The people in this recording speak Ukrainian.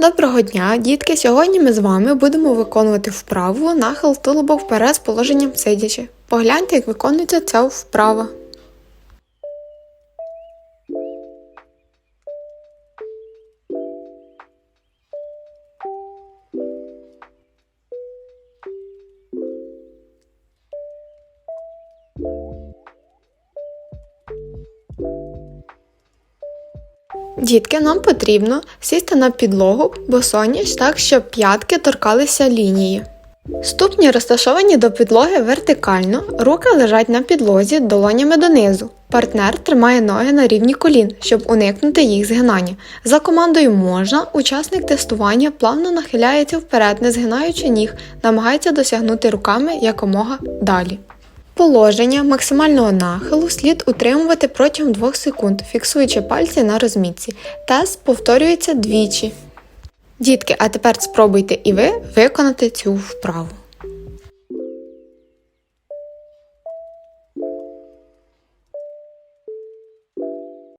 Доброго дня, дітки! Сьогодні ми з вами будемо виконувати вправу нахил тулуба вперед з положенням сидячи. Погляньте, як виконується ця вправа. Дітки, нам потрібно сісти на підлогу босоніж так, щоб п'ятки торкалися лінії. Ступні розташовані до підлоги вертикально, руки лежать на підлозі долонями донизу. Партнер тримає ноги на рівні колін, щоб уникнути їх згинання. За командою можна, учасник тестування плавно нахиляється вперед, не згинаючи ніг, намагається досягнути руками якомога далі. Положення максимального нахилу слід утримувати протягом 2 секунд, фіксуючи пальці на розмітці. Тест повторюється двічі. Дітки, а тепер спробуйте і ви виконати цю вправу.